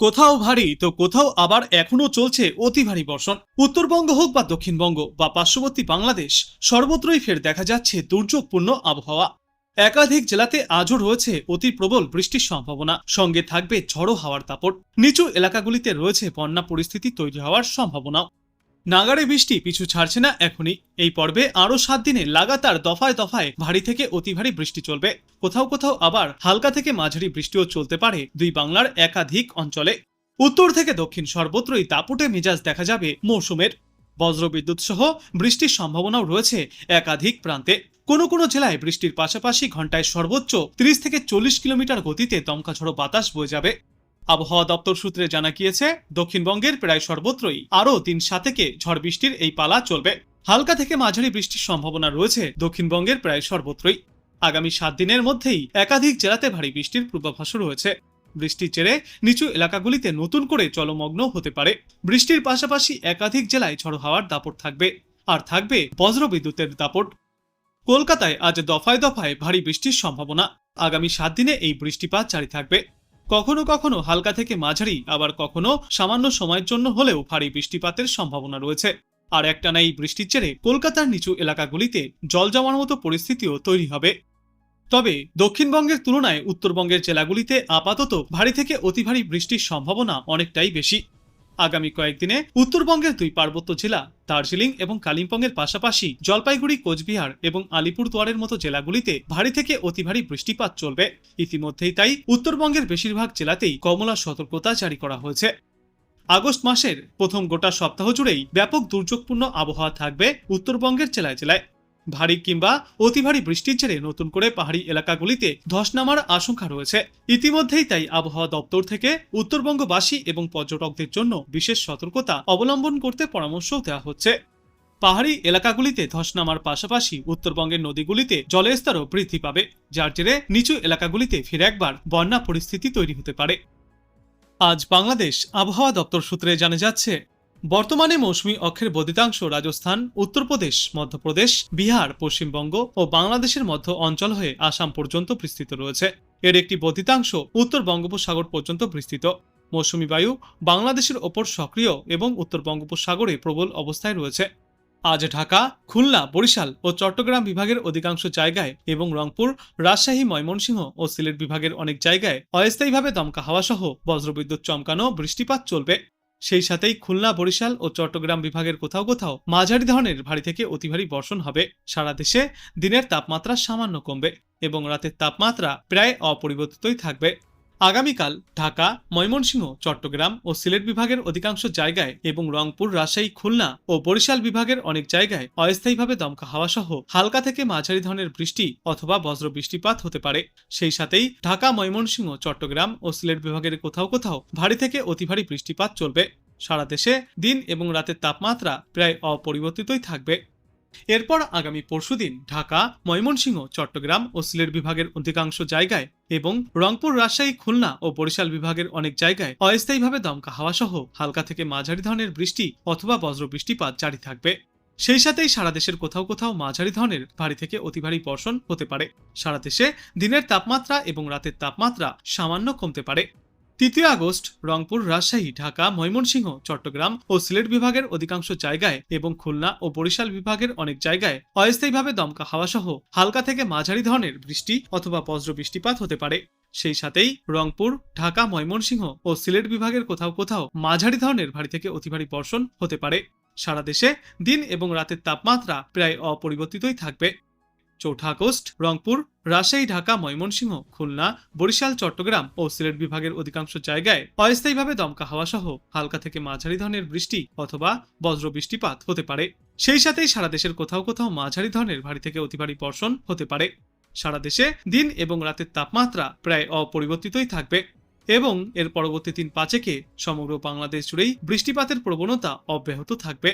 কোথাও ভারী, তো কোথাও আবার এখনও চলছে অতি ভারী বর্ষণ। উত্তরবঙ্গ হোক বা দক্ষিণবঙ্গ বা পার্শ্ববর্তী বাংলাদেশ, সর্বত্রই ফের দেখা যাচ্ছে দুর্যোগপূর্ণ আবহাওয়া। একাধিক জেলাতে আজও রয়েছে অতি প্রবল বৃষ্টির সম্ভাবনা। সঙ্গে থাকবে ঝড়ো হাওয়ার তাপট নিচু এলাকাগুলিতে রয়েছে বন্যা পরিস্থিতি তৈরি হওয়ার সম্ভাবনাও। নাগারে বৃষ্টি পিছু ছাড়ছে না এখনই। এই পর্বে আরও সাত দিনে লাগাতার দফায় দফায় ভারী থেকে অতি ভারী বৃষ্টি চলবে। কোথাও কোথাও আবার হালকা থেকে মাঝারি বৃষ্টিও চলতে পারে দুই বাংলার একাধিক অঞ্চলে। উত্তর থেকে দক্ষিণ সর্বত্রই দাপুটে মেজাজ দেখা যাবে মৌসুমের। বজ্রবিদ্যুৎ সহ বৃষ্টির সম্ভাবনাও রয়েছে একাধিক প্রান্তে। কোনো কোনো জেলায় বৃষ্টির পাশাপাশি ঘন্টায় সর্বোচ্চ 30 থেকে চল্লিশ কিলোমিটার গতিতে দমকা ঝড়ো বাতাস বয়ে যাবে। আবহাওয়া দপ্তর সূত্রে জানা গিয়েছে, দক্ষিণবঙ্গের প্রায় সর্বত্রই আরও তিন সাতেকে ঝড় বৃষ্টির এই পালা চলবে। হালকা থেকে মাঝারি বৃষ্টির সম্ভাবনা রয়েছে দক্ষিণবঙ্গের প্রায় সর্বত্রই। আগামী সাত দিনের মধ্যেই একাধিক জেলাতে ভারী বৃষ্টির পূর্বাভাসও রয়েছে। বৃষ্টির জেরে নিচু এলাকাগুলিতে নতুন করে জলমগ্ন হতে পারে। বৃষ্টির পাশাপাশি একাধিক জেলায় ঝড়ো হাওয়ার দাপট থাকবে, আর থাকবে বজ্রবিদ্যুতের দাপট। কলকাতায় আজ দফায় দফায় ভারী বৃষ্টির সম্ভাবনা। আগামী সাত দিনে এই বৃষ্টিপাত জারি থাকবে। কখনো কখনো হালকা থেকে মাঝারি, আবার কখনো সামান্য সময়ের জন্য হলেও ভারী বৃষ্টিপাতের সম্ভাবনা রয়েছে। আর একটানা এই বৃষ্টির জেরে কলকাতার নিচু এলাকাগুলিতে জল জমার মতো পরিস্থিতিও তৈরি হবে। তবে দক্ষিণবঙ্গের তুলনায় উত্তরবঙ্গের জেলাগুলিতে আপাতত ভারী থেকে অতি ভারী বৃষ্টির সম্ভাবনা অনেকটাই বেশি। আগামী কয়েকদিনে উত্তরবঙ্গের দুই পার্বত্য জেলা, দার্জিলিং এবং কালিম্পংয়ের পাশাপাশি জলপাইগুড়ি, কোচবিহার এবং আলিপুরদুয়ারের মতো জেলাগুলিতে ভারী থেকে অতি ভারী বৃষ্টিপাত চলবে। ইতিমধ্যেই তাই উত্তরবঙ্গের বেশিরভাগ জেলাতেই কমলা সতর্কতা জারি করা হয়েছে। আগস্ট মাসের প্রথম গোটা সপ্তাহ জুড়েই ব্যাপক দুর্যোগপূর্ণ আবহাওয়া থাকবে উত্তরবঙ্গের জেলায় জেলায়। ভারী কিংবা অতি ভারী বৃষ্টির জেরে নতুন করে পাহাড়ি এলাকাগুলিতে ধস নামার আশঙ্কা রয়েছে। ইতিমধ্যেই তাই আবহাওয়া দপ্তর থেকে উত্তরবঙ্গবাসী এবং পর্যটকদের জন্য বিশেষ সতর্কতা অবলম্বন করতে পরামর্শ দেওয়া হচ্ছে। পাহাড়ি এলাকাগুলিতে ধস নামার পাশাপাশি উত্তরবঙ্গের নদীগুলিতে জলের স্তরও বৃদ্ধি পাবে, যার জেরে নিচু এলাকাগুলিতে ফিরে একবার বন্যা পরিস্থিতি তৈরি হতে পারে। আজ বাংলাদেশ আবহাওয়া দপ্তর সূত্রে জানা যাচ্ছে বর্তমানে মৌসুমী অক্ষের বদিতাংশ রাজস্থান, উত্তরপ্রদেশ, মধ্যপ্রদেশ, বিহার, পশ্চিমবঙ্গ ও বাংলাদেশের মধ্য অঞ্চল হয়ে আসাম পর্যন্ত বিস্তৃত রয়েছে। এর একটি বদিতাংশ উত্তর বঙ্গোপসাগর পর্যন্ত বিস্তৃত। মৌসুমি বায়ু বাংলাদেশের ওপর সক্রিয় এবং উত্তর বঙ্গোপসাগরে প্রবল অবস্থায় রয়েছে। আজ ঢাকা, খুলনা, বরিশাল ও চট্টগ্রাম বিভাগের অধিকাংশ জায়গায় এবং রংপুর, রাজশাহী, ময়মনসিংহ ও সিলেট বিভাগের অনেক জায়গায় অস্থায়ীভাবে দমকা হাওয়া সহ বজ্রবিদ্যুৎ চমকানো বৃষ্টিপাত চলবে। সেই সাথেই খুলনা, বরিশাল ও চট্টগ্রাম বিভাগের কোথাও কোথাও মাঝারি ধরনের ভারী থেকে অতি ভারী বর্ষণ হবে। সারা দেশে দিনের তাপমাত্রা সামান্য কমবে এবং রাতের তাপমাত্রা প্রায় অপরিবর্তিতই থাকবে। আগামীকাল ঢাকা, ময়মনসিংহ, চট্টগ্রাম ও সিলেট বিভাগের অধিকাংশ জায়গায় এবং রংপুর, রাজশাহী, খুলনা ও বরিশাল বিভাগের অনেক জায়গায় অস্থায়ীভাবে দমকা হাওয়া সহ হালকা থেকে মাঝারি ধরনের বৃষ্টি অথবা বজ্র বৃষ্টিপাত হতে পারে। সেই সাথেই ঢাকা, ময়মনসিংহ, চট্টগ্রাম ও সিলেট বিভাগের কোথাও কোথাও ভারী থেকে অতি ভারী বৃষ্টিপাত চলবে। সারা দেশে দিন এবং রাতের তাপমাত্রা প্রায় অপরিবর্তিতই থাকবে। এরপর আগামী পরশুদিন ঢাকা, ময়মনসিংহ, চট্টগ্রাম ও সিলেট বিভাগের অধিকাংশ জায়গায় এবং রংপুর, রাজশাহী, খুলনা ও বরিশাল বিভাগের অনেক জায়গায় অস্থায়ীভাবে দমকা হাওয়া সহ হালকা থেকে মাঝারি ধরনের বৃষ্টি অথবা বজ্র বৃষ্টিপাত জারি থাকবে। সেই সাথেই সারা দেশের কোথাও কোথাও মাঝারি ধরনের ভারী থেকে অতি ভারী বর্ষণ হতে পারে। সারা দেশে দিনের তাপমাত্রা এবং রাতের তাপমাত্রা সামান্য কমতে পারে। তৃতীয় আগস্ট, রংপুর, রাজশাহী, ঢাকা, ময়মনসিংহ, চট্টগ্রাম ও সিলেট বিভাগের অধিকাংশ জায়গায় এবং খুলনা ও বরিশাল বিভাগের অনেক জায়গায় অস্থায়ীভাবে দমকা হাওয়া সহ হালকা থেকে মাঝারি ধরনের বৃষ্টি অথবা বজ্র বৃষ্টিপাত হতে পারে। সেই সাথেই রংপুর, ঢাকা, ময়মনসিংহ ও সিলেট বিভাগের কোথাও কোথাও মাঝারি ধরনের ভারী থেকে অতি ভারী বর্ষণ হতে পারে। সারা দেশে দিন এবং রাতের তাপমাত্রা প্রায় অপরিবর্তিতই থাকবে। চৌঠা আগস্ট, রংপুর, রাজশাহী, ঢাকা, ময়মনসিংহ, খুলনা, বরিশাল, চট্টগ্রাম ও সিলেট বিভাগের অধিকাংশ জায়গায় অস্থায়ীভাবে দমকা হাওয়া সহ হালকা থেকে মাঝারি ধরনের বৃষ্টি অথবা বজ্র বৃষ্টিপাত হতে পারে। সেই সাথেই সারা দেশের কোথাও কোথাও মাঝারি ধরনের ভারী থেকে অতি ভারী বর্ষণ হতে পারে। সারা দেশে দিন এবং রাতের তাপমাত্রা প্রায় অপরিবর্তিতই থাকবে এবং এর পরবর্তী তিন পাঁচেকে সমগ্র বাংলাদেশ জুড়েই বৃষ্টিপাতের প্রবণতা অব্যাহত থাকবে।